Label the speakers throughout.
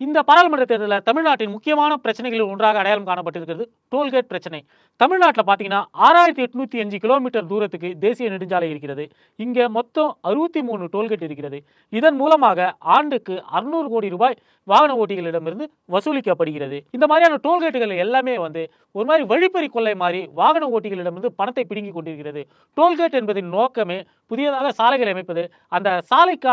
Speaker 1: இந்த பாராளுமன்ற தேர்தலில் தமிழ்நாட்டின் முக்கியமான பிரச்சனைகளில் ஒன்றாக அடையாளம் காணப்பட்டிருக்கிறது டோல்கேட் பிரச்சனை. தமிழ்நாட்டில் பார்த்தீங்கன்னா ஆறாயிரத்தி எட்நூத்தி அஞ்சு கிலோமீட்டர் தூரத்துக்கு தேசிய நெடுஞ்சாலை இருக்கிறது. இங்கே மொத்தம் அறுபத்தி மூணு டோல்கேட் இருக்கிறது. இதன் மூலமாக ஆண்டுக்கு அறுநூறு கோடி ரூபாய் வாகன ஓட்டிகளிடமிருந்து வசூலிக்கப்படுகிறது. இந்த மாதிரியான டோல்கேட்டுகள் எல்லாமே வந்து ஒரு மாதிரி வழிப்பறி கொள்ளை மாதிரி வாகன ஓட்டிகளிடமிருந்து பணத்தை பிடுங்கி கொண்டிருக்கிறது. டோல்கேட் என்பதின் நோக்கமே புதியதாக சாலைகளை அமைப்பது அந்த சாலைக்கு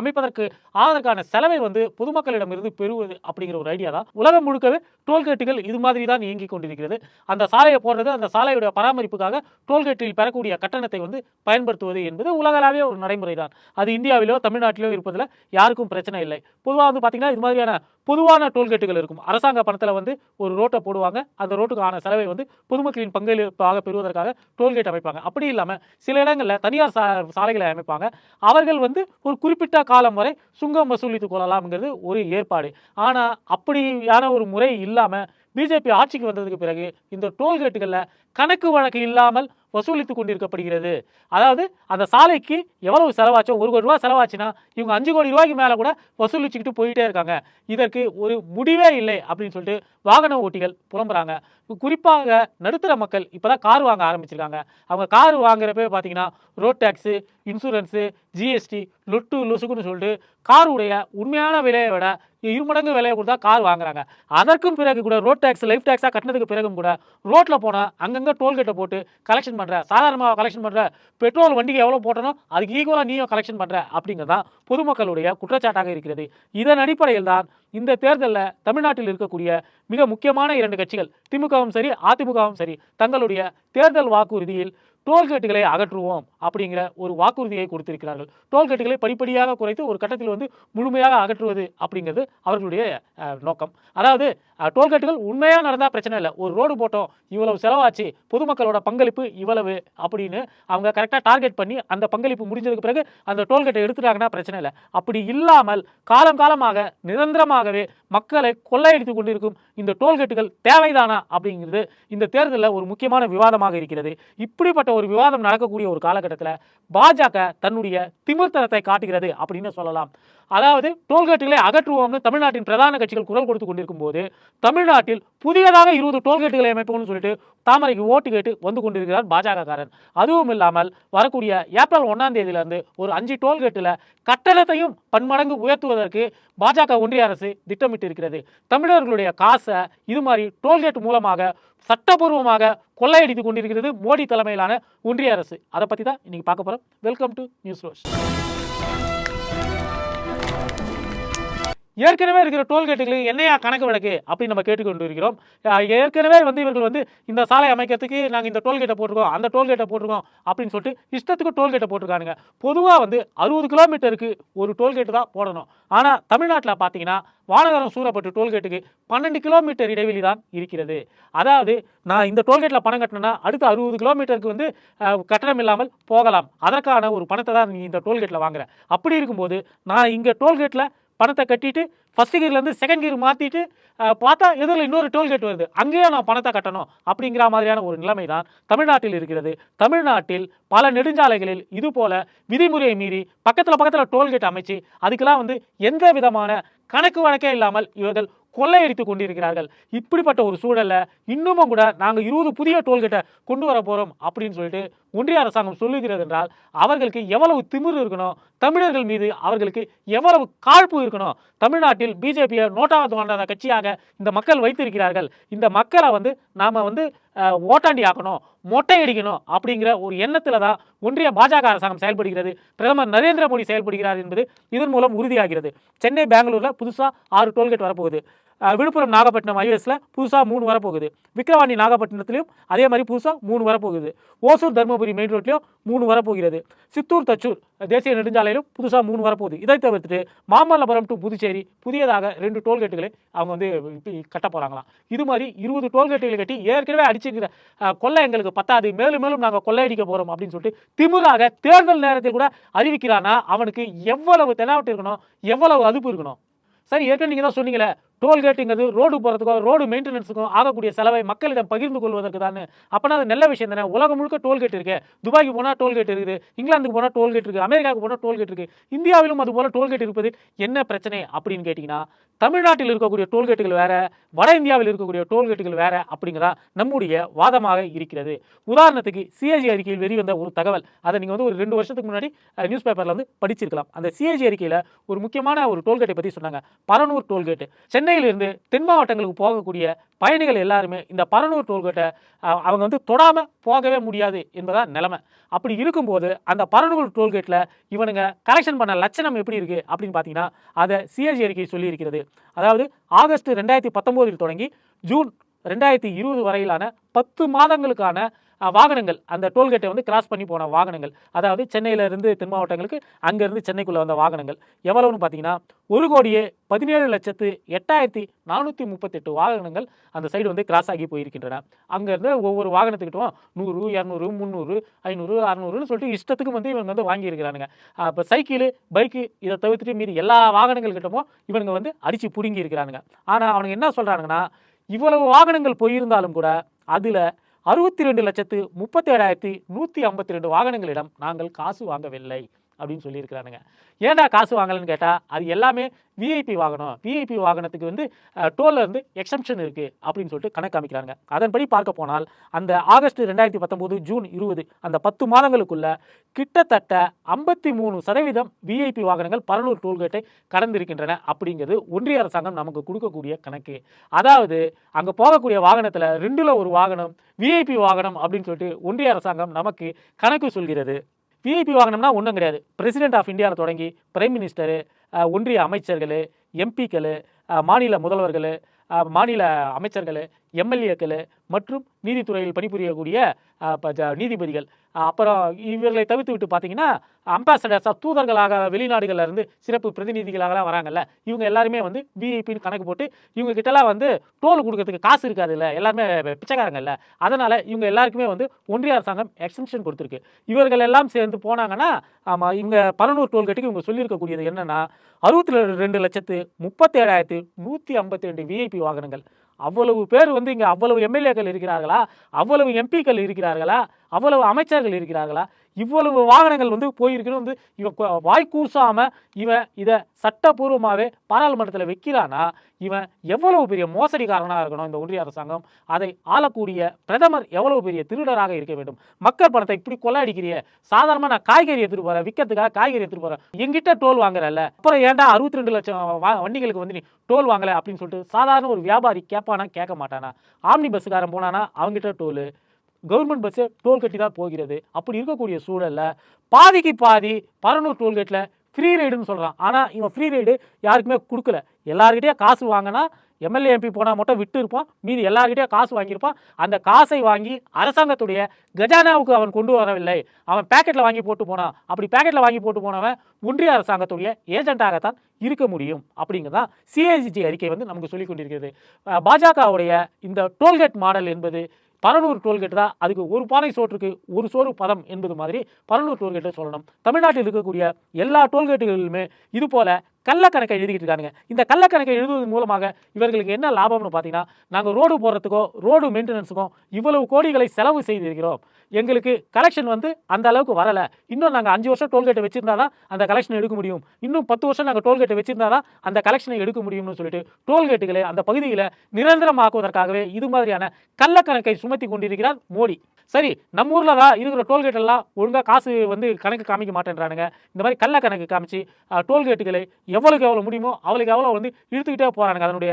Speaker 1: அமைப்பதற்கு ஆவதற்கான செலவை வந்து பொதுமக்களிடமிருந்து பெறுவது அப்படிங்கிற ஒரு ஐடியா தான். உலகம் முழுக்கவே டோல்கேட்டுகள் இது மாதிரி தான் இயங்கிக் கொண்டிருக்கிறது. அந்த சாலையை போடுறது அந்த சாலையுடைய பராமரிப்புக்காக டோல்கேட்டில் பெறக்கூடிய கட்டணத்தை வந்து பயன்படுத்துவது என்பது உலகளாவிய ஒரு நடைமுறை தான் அது இந்தியாவிலோ தமிழ்நாட்டிலோ இருப்பதில் யாருக்கும் பிரச்சனை இல்லை. பொதுவாக வந்து பார்த்தீங்கன்னா இது மாதிரியான பொதுவான டோல்கேட்டுகள் இருக்கும். அரசாங்க பணத்தில் வந்து ஒரு ரோட்டை போடுவாங்க. அந்த ரோட்டுக்கான செலவை வந்து பொதுமக்களின் பங்களிப்பாக பெறுவதற்காக டோல்கேட் அமைப்பாங்க. அப்படி இல்லாமல் சில இடங்களில் தனியார் சா சாலைகளை அமைப்பாங்க. அவர்கள் வந்து ஒரு குறிப்பிட்ட காலம் வரை சுங்கம் வசூலித்துக் கொள்ளலாம்ங்கிறது ஒரு ஏற்பாடு. ஆனால் அப்படியான ஒரு முறை இல்லாமல் பிஜேபி ஆட்சிக்கு வந்ததுக்கு பிறகு இந்த டோல்கேட்டுகளில் கணக்கு வழக்கு இல்லாமல் வசூலித்து கொண்டிருக்கப்படுகிறது. அதாவது அந்த சாலைக்கு எவ்வளவு செலவாச்சோ ஒரு கோடி ரூபா செலவாச்சுன்னா இவங்க அஞ்சு கோடி ரூபாய்க்கு மேலே கூட வசூலிச்சுக்கிட்டு போயிட்டே இருக்காங்க. இதற்கு ஒரு முடிவே இல்லை அப்படின்னு சொல்லிட்டு வாகன ஓட்டிகள் புலம்புறாங்க. குறிப்பாக நடுத்தர மக்கள் இப்போ தான் கார் வாங்க ஆரம்பிச்சிருக்காங்க. அவங்க கார் வாங்குறப்ப பார்த்தீங்கன்னா ரோட் டேக்ஸு இன்சூரன்ஸு ஜிஎஸ்டி லொட்டு லொசுக்குன்னு சொல்லிட்டு காருடைய உண்மையான விலையை விட இருமடங்கு விலையை கொடுத்தா கார் வாங்குறாங்க. அதற்கும் பிறகு கூட ரோட் டேக்ஸ் லைஃப் டேக்ஸாக கட்டினதுக்கு பிறகும் கூட ரோட்டில் போனால் அங்கங்கே டோல்கேட்டை போட்டு கலெக்ஷன் பண்ணுற சாதாரணமாக கலெக்ஷன் பண்ணுற பெட்ரோல் வண்டிக்கு எவ்வளோ போட்டனோ அதுக்கு ஈக்குவலாக நீயும் கலெக்ஷன் பண்ணுற அப்படிங்கிறதான் பொதுமக்களுடைய குற்றச்சாட்டாக இருக்கிறது. இதன் அடிப்படையில் தான் இந்த தேர்தலில் தமிழ்நாட்டில் இருக்கக்கூடிய மிக முக்கியமான இரண்டு கட்சிகள் திமுகவும் சரி அதிமுகவும் சரி தங்களுடைய தேர்தல் வாக்குறுதியில் டோல்கேட்டுகளை அகற்றுவோம் அப்படிங்கிற ஒரு வாக்குறுதியை கொடுத்திருக்கிறார்கள். டோல்கேட்டுகளை படிப்படியாக குறைத்து ஒரு கட்டத்தில் வந்து முழுமையாக அகற்றுவது அப்படிங்கிறது அவர்களுடைய நோக்கம். அதாவது டோல்கேட்டுகள் உண்மையாக நடந்தால் பிரச்சனை இல்லை. ஒரு ரோடு போட்டோம் இவ்வளவு செலவாச்சு பொதுமக்களோட பங்களிப்பு இவ்வளவு அப்படின்னு அவங்க கரெக்டாக டார்கெட் பண்ணி அந்த பங்களிப்பு முடிஞ்சதுக்கு பிறகு அந்த டோல்கேட்டை எடுத்துட்டாங்கன்னா பிரச்சனை இல்லை. அப்படி இல்லாமல் காலம் காலமாக நிரந்தரமாகவே மக்களை கொள்ளையடித்து கொண்டிருக்கும் இந்த டோல்கேட்டுகள் தேவைதானா அப்படிங்கிறது இந்த தேர்தலில் ஒரு முக்கியமான விவாதமாக இருக்கிறது. இப்படிப்பட்ட ஒரு விவாதம் நடக்கக்கூடிய ஒரு காலகட்டத்தில் பாஜக தன்னுடைய திமிர்த்தனத்தை காட்டுகிறது அப்படின்னு சொல்லலாம். அதாவது டோல்கேட்டுகளை அகற்றுவோம்னு தமிழ்நாட்டின் பிரதான கட்சிகள் குரல் கொடுத்து கொண்டிருக்கும் போது தமிழ்நாட்டில் புதியதாக இருபது டோல்கேட்டுகளை அமைப்போம்னு சொல்லிட்டு தாமரைக்கு ஓட்டு கேட்டு வந்து கொண்டிருக்கிறார் பாஜக காரன் அதுவும் இல்லாமல் வரக்கூடிய ஏப்ரல் ஒன்றாம் தேதியிலிருந்து ஒரு அஞ்சு டோல்கேட்டில் கட்டணத்தையும் பன்மடங்கு உயர்த்துவதற்கு பாஜக ஒன்றிய அரசு திட்டமிட்டு இருக்கிறது தமிழர்களுடைய காசை இது மாதிரி டோல்கேட் மூலமாக சட்டபூர்வமாக கொள்ளையடித்து கொண்டிருக்கிறது மோடி தலைமையிலான ஒன்றிய அரசு. அதை பற்றி தான் இன்னைக்கு பார்க்க போகிறோம் வெல்கம் டு நியூஸ் ரோஷ் ஏற்கனவே இருக்கிற டோல்கேட்டுகளுக்கு என்னையா கணக்கு வழக்கு அப்படின்னு நம்ம கேட்டுக்கொண்டு இருக்கிறோம். ஏற்கனவே வந்து இவர்கள் வந்து இந்த சாலை அமைக்கிறதுக்கு நாங்கள் இந்த டோல்கேட்டை போட்டிருக்கோம் அந்த டோல்கேட்டை போட்டிருக்கோம் அப்படின்னு சொல்லிட்டு இஷ்டத்துக்கு டோல்கேட்டை போட்டிருக்கானுங்க. பொதுவாக வந்து அறுபது கிலோமீட்டருக்கு ஒரு டோல்கேட்டு தான் போடணும். ஆனால் தமிழ்நாட்டில் பார்த்தீங்கன்னா வானகரம் சூறப்பட்டு டோல்கேட்டுக்கு பன்னெண்டு கிலோமீட்டர் இடைவெளி தான் இருக்கிறது. அதாவது நான் இந்த டோல்கேட்டில் பணம் கட்டினேன்னா அடுத்த அறுபது கிலோமீட்டருக்கு வந்து கட்டணம் இல்லாமல் போகலாம். அதற்கான ஒரு பணத்தை தான் நீ இந்த டோல்கேட்டில் வாங்குற. அப்படி இருக்கும்போது நான் இங்கே டோல்கேட்டில் பணத்தை கட்டிட்டு ஃபஸ்ட் கியர்லேருந்து செகண்ட் கியர் மாற்றிட்டு பார்த்தா எதிரில் இன்னொரு டோல்கேட் வருது. அங்கேயே நான் பணத்தை கட்டணும் அப்படிங்கிற மாதிரியான ஒரு நிலைமை தான் தமிழ்நாட்டில் இருக்கிறது. தமிழ்நாட்டில் பல நெடுஞ்சாலைகளில் இது போல் விதிமுறையை மீறி பக்கத்தில் பக்கத்தில் டோல்கேட் அமைச்சு அதுக்கெல்லாம் வந்து எந்த விதமான கணக்கு வழக்கே இல்லாமல் இவர்கள் கொள்ளையடித்து கொண்டிருக்கிறார்கள். இப்படிப்பட்ட ஒரு சூழலை இன்னமும் கூட நாங்கள் இருபது புதிய டோல்கேட்டை கொண்டு வர போகிறோம் அப்படின்னு சொல்லிட்டு ஒன்றிய அரசாங்கம் சொல்லுகிறது என்றால் அவர்களுக்கு எவ்வளவு திமிரு இருக்கணும்? தமிழர்கள் மீது அவர்களுக்கு எவ்வளவு காழ்ப்பு இருக்கணும்? தமிழ்நாட்டில் பிஜேபியை நோட்டாவது வேண்டாத கட்சியாக இந்த மக்கள் வைத்திருக்கிறார்கள். இந்த மக்களை வந்து நாம் வந்து ஓட்டாண்டி ஆக்கணும். மொட்டை அடிக்கணும் அப்படிங்கிற ஒரு எண்ணத்தில் தான் ஒன்றிய பாஜக அரசாங்கம் செயல்படுகிறது. பிரதமர் நரேந்திர மோடி செயல்படுகிறார் என்பது இதன் மூலம் உறுதியாகிறது. சென்னை பெங்களூரில் புதுசாக ஆறு டோல்கேட் வரப்போகுது. விழுப்புரம் நாகப்பட்டினம் ஐஎஸ்ல புதுசாக மூணு வரப்போகுது. விக்ரவாணி நாகப்பட்டினத்துலையும் அதே மாதிரி புதுசாக மூணு வரப்போகுது. ஓசூர் தருமபுரி மெயின் ரோட்லையும் மூணு வரப்போகிறது. சித்தூர் தச்சூர் தேசிய நெடுஞ்சாலையிலும் புதுசாக மூணு வரப்போகுது. இதை தவிர்த்துட்டு மாமல்லபுரம் டு புதுச்சேரி புதியதாக ரெண்டு டோல்கேட்டுகளை அவங்க வந்து கட்ட போகிறாங்களாம் இது மாதிரி இருபது டோல்கேட்டுகளை கட்டி ஏற்கனவே அடிச்சிருக்கிற கொள்ளை எங்களுக்கு பத்தாது. மேலும் மேலும் நாங்கள் கொள்ளையடிக்க போகிறோம் அப்படின்னு சொல்லிட்டு திமுறாக தேர்தல் நேரத்தில் கூட அறிவிக்கிறான்னா அவனுக்கு எவ்வளவு தெனாவட்டு இருக்கணும் எவ்வளவு அதுப்பு இருக்கணும்? சரி ஏற்கனவே நீங்கள் தான் சொன்னீங்களே டோல்கேட்டுங்கிறது ரோடு போகிறதுக்கோ ரோடு மெயின்டெனன்ஸுக்கும் ஆகக்கூடிய செலவை மக்களிடம் பகிர்ந்து கொள்வதற்கு தான் அப்போனா அது நல்ல விஷயம் தானே. உலகம் முழுக்க டோல்கேட் இருக்கு. துபாய்க்கு போனால் டோல்கேட் இருக்குது. இங்கிலாந்துக்கு போனால் டோல்கேட் இருக்குது. அமெரிக்காவுக்கு போனால் டோல்கேட் இருக்குது. இந்தியாவிலும் அது போல் டோல்கேட் இருப்பது என்ன பிரச்சனை அப்படின்னு கேட்டிங்கன்னா தமிழ்நாட்டில் இருக்கக்கூடிய டோல்கேட்டுகள் வேறு வட இந்தியாவில் இருக்கக்கூடிய டோல்கேட்டுகள் வேறு அப்படிங்கிறதா நம்முடைய வாதமாக இருக்கிறது. உதாரணத்துக்கு சிஏஜி அறிக்கையில் வெளிவந்த ஒரு தகவல். அதை நீங்கள் வந்து ஒரு ரெண்டு வருஷத்துக்கு முன்னாடி நியூஸ் பேப்பரில் வந்து படிச்சிருக்கலாம். அந்த சிஏஜி அறிக்கையில் ஒரு முக்கியமான ஒரு டோல்கேட்டை பற்றி சொன்னாங்க. பரனூர் டோல்கேட்டு சென்னை சென்னையிலிருந்து தென் மாவட்டங்களுக்கு போகக்கூடிய பயணிகள் எல்லாருமே இந்த பரனூர் டோல்கேட்டை அவங்க வந்து தொடாமல் போகவே முடியாது என்பதான் நிலைமை. அப்படி இருக்கும்போது அந்த பரனூர் டோல்கேட்டில் இவனுங்க கலெக்ஷன் பண்ண லட்சணம் எப்படி இருக்குது அப்படின்னு பார்த்தீங்கன்னா அதை சிஏஜி அறிக்கை சொல்லியிருக்கிறது. அதாவது ஆகஸ்ட் ரெண்டாயிரத்தி பத்தொம்போதில் தொடங்கி ஜூன் ரெண்டாயிரத்தி இருபது வரையிலான பத்து மாதங்களுக்கான வாகனங்கள். அந்த டோல்கேட்டை வந்து கிராஸ் பண்ணி போன வாகனங்கள். அதாவது சென்னையிலேருந்து தென் மாவட்டங்களுக்கு அங்கேருந்து சென்னைக்குள்ளே வந்த வாகனங்கள். எவ்வளவுன்னு பார்த்தீங்கன்னா ஒரு கோடியே பதினேழு லட்சத்து எட்டாயிரத்தி நானூற்றி முப்பத்தெட்டு வாகனங்கள் அந்த சைடு வந்து கிராஸ் ஆகி போயிருக்கின்றன. அங்கேருந்து ஒவ்வொரு வாகனத்துக்கிட்டும் நூறு இரநூறு முந்நூறு ஐநூறு அறநூறுன்னு சொல்லிட்டு இஷ்டத்துக்கு வந்து இவங்க வந்து வாங்கியிருக்கிறானுங்க. இப்போ சைக்கிள் பைக்கு இதை தவிர்த்துட்டு மீறி எல்லா வாகனங்கள்கிட்டமும் இவனுங்க வந்து அடித்து பிடுங்கி இருக்கிறானுங்க ஆனால் அவனுங்க என்ன சொல்கிறானுங்கன்னா இவ்வளவு வாகனங்கள் போயிருந்தாலும் கூட அதில் அறுபத்தி ரெண்டு லட்சத்து முப்பத்தேழாயிரத்தி நூற்றி ஐம்பத்தி ரெண்டு வாகனங்களிடம் நாங்கள் காசு வாங்கவில்லை. அப்படின்னு சொல்லியிருக்கிறானுங்க. ஏன்டா காசு வாங்கலைன்னு கேட்டால் அது எல்லாமே விஐபி வாகனம் விஐபி வாகனத்துக்கு வந்து டோலில் இருந்து எக்ஸம்ஷன் இருக்குது அப்படின்னு சொல்லிட்டு கணக்கு காமிக்கிறாங்க அதன்படி பார்க்க போனால் அந்த ஆகஸ்ட் ரெண்டாயிரத்தி பத்தொம்போது ஜூன் இருபது அந்த பத்து மாதங்களுக்குள்ள கிட்டத்தட்ட ஐம்பத்தி மூணு சதவீதம் விஐபி வாகனங்கள் பரலூர் டோல்கேட்டை கடந்திருக்கின்றன அப்படிங்கிறது ஒன்றிய அரசாங்கம் நமக்கு கொடுக்கக்கூடிய கணக்கு. அதாவது அங்கே போகக்கூடிய வாகனத்தில் ரெண்டில் ஒரு வாகனம் விஐபி வாகனம் அப்படின்னு சொல்லிட்டு ஒன்றிய அரசாங்கம் நமக்கு கணக்கு சொல்கிறது. விஐபி வாகனம்னா ஒன்றும் கிடையாது. பிரசிடென்ட் ஆஃப் இந்தியாவில் தொடங்கி பிரைம் மினிஸ்டரு ஒன்றிய அமைச்சர்கள் எம்பிக்கள் மாநில முதல்வர்கள் மாநில அமைச்சர்கள் எம்எல்ஏக்கள் மற்றும் நீதித்துறையில் பணிபுரியக்கூடிய ப- நீதிபதிகள். அப்புறம் இவர்களை தவிர்த்து விட்டு பார்த்தீங்கன்னா அம்பாசடர்ஸாக தூதர்களாக வெளிநாடுகளில் இருந்து சிறப்பு பிரதிநிதிகளாகலாம் வராங்கல்ல. இவங்க எல்லாருமே வந்து விஐபின்னு கணக்கு போட்டு இவங்க கிட்டலாம் வந்து டோல் கொடுக்கறதுக்கு காசு இருக்காது இல்லை எல்லாருமே பிச்சைக்காரங்கல்ல. அதனால் இவங்க எல்லாருக்குமே வந்து ஒன்றிய அரசாங்கம் எக்ஸ்டென்ஷன் கொடுத்துருக்கு. இவர்கள் எல்லாம் சேர்ந்து போனாங்கன்னா ஆமாம் இவங்க பலனூர் டோல்கேட்டுக்கு இவங்க சொல்லியிருக்கக்கூடியது என்னென்னா அறுபத்தி ரெண்டு லட்சத்து முப்பத்தேழாயிரத்து நூற்றி ஐம்பத்தி ரெண்டு விஐபி வாகனங்கள். அவ்வளவு பேர் வந்து இங்கே அவ்வளவு எம்எல்ஏக்கள் இருக்கிறார்களா? அவ்வளவு எம்பிக்கள் இருக்கிறார்களா? அவ்வளவு அமைச்சர்கள் இருக்கிறார்களா? இவ்வளவு வாகனங்கள் வந்து போயிருக்கணும் வந்து இவன் வாய் கூசாமல் இவன் இதை சட்டப்பூர்வமாகவே பாராளுமன்றத்தில் வைக்கிறானா? இவன் எவ்வளவு பெரிய மோசடிக்காரனாக இருக்கணும் இந்த ஒன்றிய அரசாங்கம்? அதை ஆளக்கூடிய பிரதமர் எவ்வளவு பெரிய திருடராக இருக்க வேண்டும்? மக்கள் பணத்தை இப்படி கொள்ளையடிக்கிறிய சாதாரணமாக நான் காய்கறி எடுத்துகிட்டு போகிறேன் விற்கிறதுக்காக காய்கறி எடுத்துகிட்டு போகிறேன் எங்கிட்ட டோல் வாங்குறல்ல. அப்புறம் ஏன்டா அறுபத்தி ரெண்டு லட்சம் வண்டிகளுக்கு வந்து நீ டோல் வாங்கலை அப்படின்னு சொல்லிட்டு சாதாரண ஒரு வியாபாரி கேட்பானா கேட்க மாட்டானா? ஆம்னி பஸ்ஸுக்காரன் போனானா அவங்ககிட்ட டோலு. கவர்மெண்ட் பஸ்ஸு டோல் தான் போகிறது. அப்படி இருக்கக்கூடிய சூழல்ல பாதிக்கு பாதி பரனூர் டோல்கேட்டில் ஃப்ரீ ரைடுன்னு சொல்கிறான் ஆனால் இவன் ஃப்ரீ ரைடு யாருக்குமே கொடுக்கல. எல்லாருக்கிட்டே காசு வாங்கினா எம்எல்ஏ எம்பி போனால் மட்டும் விட்டு இருப்பான். மீதி எல்லாருக்கிட்டே காசு வாங்கியிருப்பான். அந்த காசை வாங்கி அரசாங்கத்துடைய கஜானாவுக்கு அவன் கொண்டு வரவில்லை. அவன் பேக்கெட்டில் வாங்கி போட்டு போனான். அப்படி பேக்கெட்டில் வாங்கி போட்டு போனவன் ஒன்றிய அரசாங்கத்துடைய ஏஜென்ட்டாகத்தான் இருக்க முடியும். அப்படிங்கிறதான் சிஏஜிஜி அறிக்கை வந்து நமக்கு சொல்லிக் கொண்டிருக்கிறது. பாஜகவுடைய இந்த டோல்கேட் மாடல் என்பது பரனூர் டோல்கேட் தான் அதுக்கு ஒரு பானை சோற்றுக்கு ஒரு சோறு பதம் என்பது மாதிரி பரனூர் டோல்கேட்டை சொல்லணும். தமிழ்நாட்டில் இருக்கக்கூடிய எல்லா டோல்கேட்டுகளிலுமே இது போல கள்ளக்கணக்கை எழுதிக்கிட்டு இருக்காங்க இந்த கள்ளக்கணக்கை எழுதுவதன் மூலமாக இவர்களுக்கு என்ன லாபம்னு பார்த்தீங்கன்னா நாங்கள் ரோடு போடுறதுக்கோ ரோடு மெயின்டெனன்ஸுக்கும் இவ்வளவு கோடிகளை செலவு செய்திருக்கிறோம். எங்களுக்கு கலெக்ஷன் வந்து அந்த அளவுக்கு வரலை. இன்னும் நாங்கள் அஞ்சு வருஷம் டோல்கேட்டை வச்சிருந்தா தான் அந்த கலெக்ஷன் எடுக்க முடியும். இன்னும் பத்து வருஷம் நாங்கள் டோல்கேட்டை வச்சிருந்தா தான் அந்த கலெக்ஷனை எடுக்க முடியும்னு சொல்லிட்டு டோல்கேட்டுகளை அந்த பகுதியில் நிரந்தரமாக்குவதற்காகவே இது மாதிரியான கள்ளக்கணக்கை சுமத்தி கொண்டிருக்கிறார் மோடி. சரி நம்ம ஊரில் தான் இருக்கிற டோல்கேட் எல்லாம் ஒழுங்காக காசு வந்து கணக்கு காமிக்க மாட்டேன்றானுங்க. இந்த மாதிரி கள்ள கணக்கு காமிச்சு டோல்கேட்டுகளை எவ்வளோக்கு எவ்வளோ முடியுமோ அவளுக்கு எவ்வளோ வந்து இழுத்துக்கிட்டே போகிறானுங்க அதனுடைய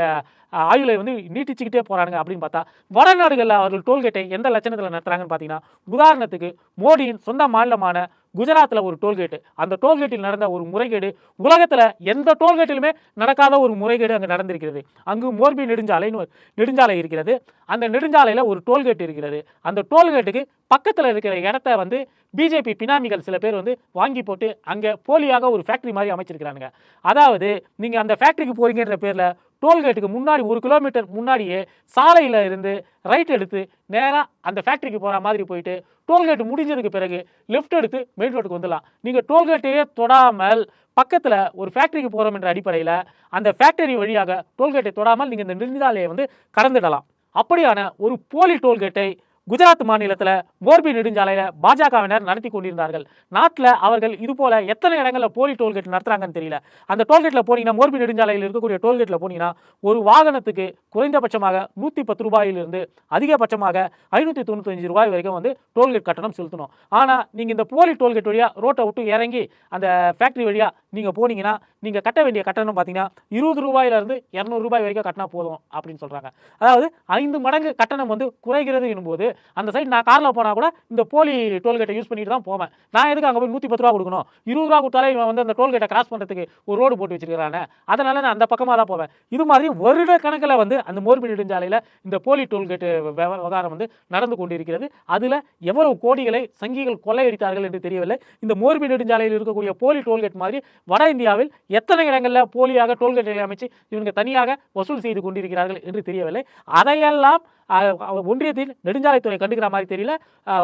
Speaker 1: ஆயுளை வந்து நீட்டிச்சுக்கிட்டே போகிறானுங்க அப்படின்னு பார்த்தா வடநாடுகளில் அவர்கள் டோல்கேட்டை எந்த லட்சணத்தில் நடத்துகிறாங்கன்னு பார்த்தீங்கன்னா உதாரணத்துக்கு மோடியின் சொந்த மாநிலமான குஜராத்தில் ஒரு டோல்கேட்டு. அந்த டோல்கேட்டில் நடந்த ஒரு முறைகேடு உலகத்தில் எந்த டோல்கேட்டிலுமே நடக்காத ஒரு முறைகேடு அங்கே நடந்திருக்கிறது. அங்கு மோர்பி நெடுஞ்சாலைன்னு ஒரு நெடுஞ்சாலை இருக்கிறது. அந்த நெடுஞ்சாலையில் ஒரு டோல்கேட் இருக்கிறது. அந்த டோல்கேட்டுக்கு பக்கத்தில் இருக்கிற இடத்த வந்து பிஜேபி பினாமிகள் சில பேர் வந்து வாங்கி போட்டு அங்கே போலியாக ஒரு ஃபேக்ட்ரி மாதிரி அமைச்சிருக்கிறானுங்க. அதாவது நீங்கள் அந்த ஃபேக்ட்ரிக்கு போகிறீங்கன்ற பேரில் டோல்கேட்டுக்கு முன்னாடி ஒரு கிலோமீட்டர் முன்னாடியே சாலையில் இருந்து ரைட் எடுத்து நேராக அந்த ஃபேக்ட்ரிக்கு போகிற மாதிரி போயிட்டு டோல்கேட் முடிஞ்சதுக்கு பிறகு லெஃப்ட் எடுத்து மெயின் ரோட்டுக்கு வந்துடலாம். நீங்கள் டோல்கேட்டையே தொடாமல் பக்கத்தில் ஒரு ஃபேக்ட்ரிக்கு போகிறோம் என்ற அடிப்படையில் அந்த ஃபேக்டரி வழியாக டோல்கேட்டை தொடாமல் நீங்கள் இந்த நெடுஞ்சாலையை வந்து கடந்துடலாம். அப்படியான ஒரு போலி டோல்கேட்டை குஜராத் மாநிலத்தில் மோர்பி நெடுஞ்சாலையில் பாஜகவினர் நடத்தி கொண்டிருந்தார்கள். நாட்டில் அவர்கள் இது போல எத்தனை இடங்களில் போலி டோல்கேட் நடத்துறாங்கன்னு தெரியல. அந்த டோல்கேட்டில் போனீங்கன்னா மோர்பி நெடுஞ்சாலையில் இருக்கக்கூடிய டோல்கேட்டில் போனீங்கன்னா ஒரு வாகனத்துக்கு குறைந்தபட்சமாக நூற்றி பத்து ரூபாயிலிருந்து அதிகபட்சமாக ஐநூற்றி தொண்ணூத்தஞ்சு ரூபாய் வரைக்கும் வந்து டோல்கேட் கட்டணம் செலுத்தணும். ஆனால் நீங்கள் இந்த போலி டோல்கேட் வழியாக ரோட்டை விட்டு இறங்கி அந்த ஃபேக்ட்ரி வழியாக நீங்கள் போனீங்கன்னா நீங்கள் கட்ட வேண்டிய கட்டணம் பார்த்தீங்கன்னா இருபது ரூபாயிலிருந்து இரநூறுபாய் வரைக்கும் கட்டினா போதும் அப்படின்னு சொல்கிறாங்க அதாவது ஐந்து மடங்கு கட்டணம் வந்து குறைகிறது எனும்போது அந்த சைடு நான் காரில் போனால் கூட இந்த போலி டோல்கேட்டை யூஸ் பண்ணிட்டு தான் போவேன். நான் எதுக்கு அங்கே போய் நூற்றி பத்து ரூபா கொடுக்கணும்? இருபது ரூபா கொடுத்தாலே இவன் வந்து அந்த டோல்கேட்டை கிராஸ் பண்ணுறதுக்கு ஒரு ரோடு போட்டு வச்சிருக்கிறானே. அதனால் நான் அந்த பக்கமாக தான் போவேன். இது மாதிரி வருட கணக்கில் வந்து அந்த மோர்பி நெடுஞ்சாலையில் இந்த போலி டோல்கேட்டு விவகாரம் வந்து நடந்து கொண்டிருக்கிறது. அதில் எவ்வளவு கோடிகளை சங்கிகள் கொள்ளையடித்தார்கள் என்று தெரியவில்லை. இந்த மோர்பி நெடுஞ்சாலையில் இருக்கக்கூடிய போலி டோல்கேட் மாதிரி வட இந்தியாவில் எத்தனை இடங்களில் போலியாக டோல்கேட்டுகளை அமைச்சு இவங்க தனியாக வசூல் செய்து கொண்டிருக்கிறார்கள் என்று தெரியவில்லை. அதையெல்லாம் அஹ், ஒன்றியத்தில் நெடுஞ்சாலைத்துறை கண்டுக்கிற மாதிரி தெரியல.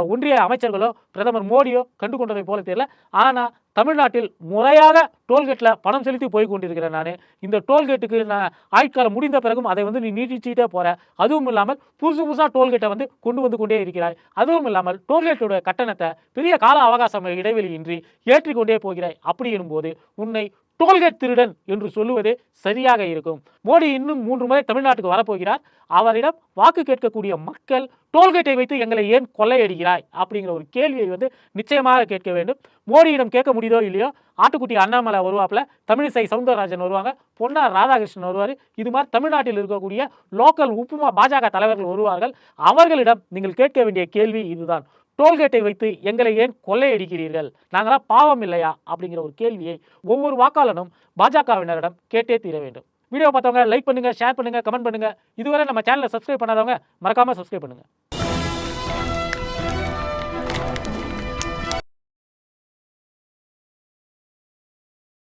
Speaker 1: ஒன்றிய அமைச்சர்களோ பிரதமர் மோடியோ கண்டு கொண்டதை போல தெரியல. ஆனால் தமிழ்நாட்டில் முறையாக டோல்கேட்டில் பணம் செலுத்தி போய் கொண்டிருக்கிறேன் நான். இந்த டோல்கேட்டுக்கு நான் ஆயுட்காலம் முடிந்த பிறகும் அதை வந்து நீ நீட்டிச்சுட்டே போகிறேன் அதுவும் இல்லாமல் புதுசு புதுசாக டோல்கேட்டை வந்து கொண்டு வந்து கொண்டே இருக்கிறாய். அதுவும் இல்லாமல் டோல்கேட்டோட கட்டணத்தை பெரிய கால அவகாசம் இடைவெளியின்றி ஏற்றிக்கொண்டே போகிறாய். அப்படி எனும்போது உன்னை டோல்கேட் திருடன் என்று சொல்லுவதே சரியாக இருக்கும். மோடி இன்னும் மூன்று முறை தமிழ்நாட்டுக்கு வரப்போகிறார். அவரிடம் வாக்கு கேட்கக்கூடிய மக்கள் டோல்கேட்டை வைத்து எங்களை ஏன் கொள்ளையடிக்கிறாய்? அப்படிங்கிற ஒரு கேள்வியை வந்து நிச்சயமாக கேட்க வேண்டும். மோடியிடம் கேட்க முடியுதோ இல்லையோ ஆட்டுக்குட்டி அண்ணாமலை வருவாப்பில் தமிழிசை சவுந்தரராஜன் வருவாங்க பொன்னார் ராதாகிருஷ்ணன் வருவார். இது மாதிரி தமிழ்நாட்டில் இருக்கக்கூடிய லோக்கல் உப்புமா பாஜக தலைவர்கள் வருவார்கள். அவர்களிடம் நீங்கள் கேட்க வேண்டிய கேள்வி இதுதான். டோல்கேட்டை வைத்து எங்களை ஏன் கொள்ளையடிக்கிறீர்கள்? நாங்களா பாவம் இல்லையா? அப்படிங்கிற ஒரு கேள்வியை ஒவ்வொரு வாக்காளனும் பாஜகவினரிடம் கேட்டே தீர வேண்டும். வீடியோ பார்த்தவங்க லைக் பண்ணுங்க ஷேர் பண்ணுங்க கமெண்ட் பண்ணுங்க. இதுவரை நம்ம சேனலை சப்ஸ்கிரைப் பண்ணாதவங்க மறக்காம சப்ஸ்கிரைப் பண்ணுங்க.